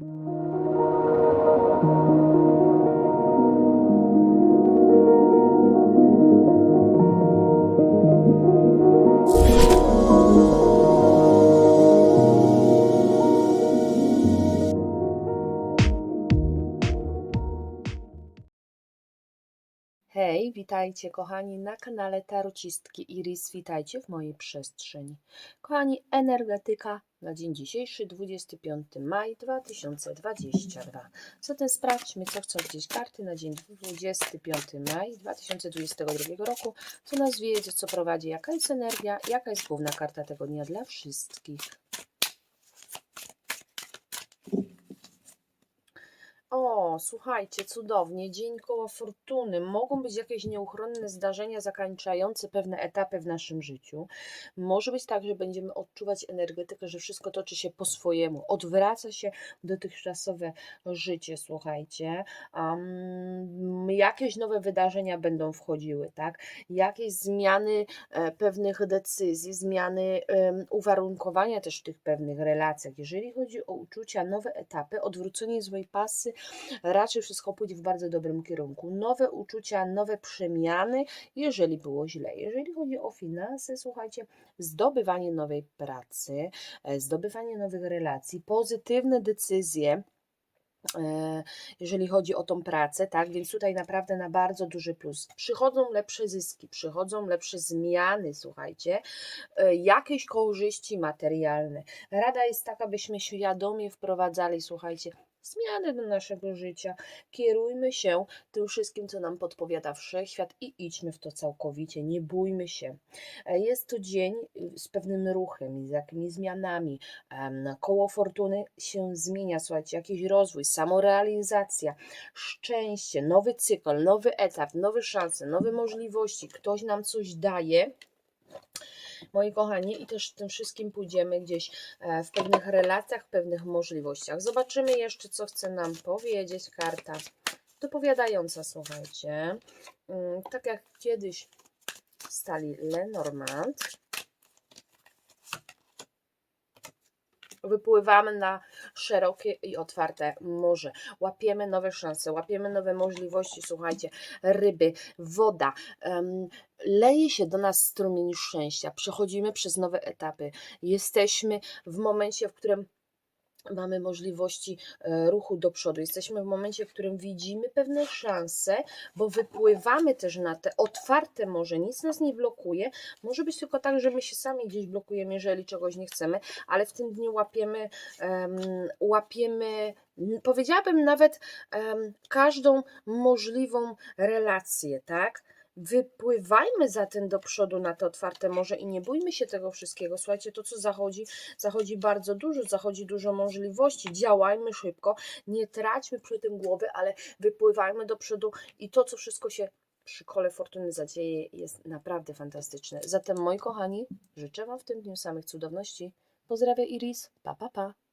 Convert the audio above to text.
you Hej, witajcie kochani na kanale Tarocistki Iris. Witajcie w mojej przestrzeni. Kochani, energetyka na dzień dzisiejszy, 25 maj 2022. Zatem sprawdźmy, co chcą gdzieś karty na dzień 25 maj 2022 roku. Co nas wiedzie, co prowadzi, jaka jest energia, jaka jest główna karta tego dnia dla wszystkich. Słuchajcie, cudownie, dzień koło fortuny. Mogą być jakieś nieuchronne zdarzenia zakończające pewne etapy w naszym życiu. Może być tak, że będziemy odczuwać energetykę, że wszystko toczy się po swojemu, odwraca się dotychczasowe życie, słuchajcie. Um, jakieś nowe wydarzenia będą wchodziły, tak? Jakieś zmiany e, pewnych decyzji, zmiany em, uwarunkowania też w tych pewnych relacjach. Jeżeli chodzi o uczucia, nowe etapy, odwrócenie złej pasy, raczej wszystko pójdzie w bardzo dobrym kierunku. Nowe uczucia, nowe przemiany, jeżeli było źle. Jeżeli chodzi o finanse, słuchajcie, zdobywanie nowej pracy, e, zdobywanie nowych relacji, pozytywne decyzje. e, Jeżeli chodzi o tą pracę, tak, więc tutaj naprawdę na bardzo duży plus. Przychodzą lepsze zyski, przychodzą lepsze zmiany, słuchajcie, e, jakieś korzyści materialne. Rada jest taka, byśmy świadomie wprowadzali, słuchajcie, zmiany do naszego życia. Kierujmy się tym wszystkim, co nam podpowiada wszechświat i idźmy w to całkowicie. Nie bójmy się. E, Jest to dzień y, z pewnym ruchem, z jakimiś zmianami. Koło fortuny się zmienia, słuchajcie, jakiś rozwój, samorealizacja, szczęście, nowy cykl, nowy etap, nowe szanse, nowe możliwości. Ktoś nam coś daje moi kochani, i też tym wszystkim pójdziemy gdzieś e, w pewnych relacjach, w pewnych możliwościach. Zobaczymy jeszcze, co chce nam powiedzieć karta dopowiadająca, słuchajcie. Mm, Tak jak kiedyś stali Lenormand, wypływamy na szerokie i otwarte morze. Łapiemy nowe szanse, łapiemy nowe możliwości. Słuchajcie, ryby, woda. em, leje się do nas strumień szczęścia. Przechodzimy przez nowe etapy. Jesteśmy w momencie, w którym mamy możliwości e, ruchu do przodu. Jesteśmy w momencie, w którym widzimy pewne szanse, bo wypływamy też na te otwarte morze. Nic nas nie blokuje. Może być tylko tak, że my się sami gdzieś blokujemy, jeżeli czegoś nie chcemy, ale w tym dniu łapiemy, em, łapiemy powiedziałabym nawet em, każdą możliwą relację, tak? Wypływajmy zatem do przodu na te otwarte morze i nie bójmy się tego wszystkiego. Słuchajcie, to co zachodzi, zachodzi bardzo dużo, zachodzi dużo możliwości. Działajmy szybko, nie traćmy przy tym głowy, ale wypływajmy do przodu i to, co wszystko się przy kole fortuny zadzieje, jest naprawdę fantastyczne. Zatem, moi kochani, życzę Wam w tym dniu samych cudowności. Pozdrawiam Iris. Pa, pa, pa.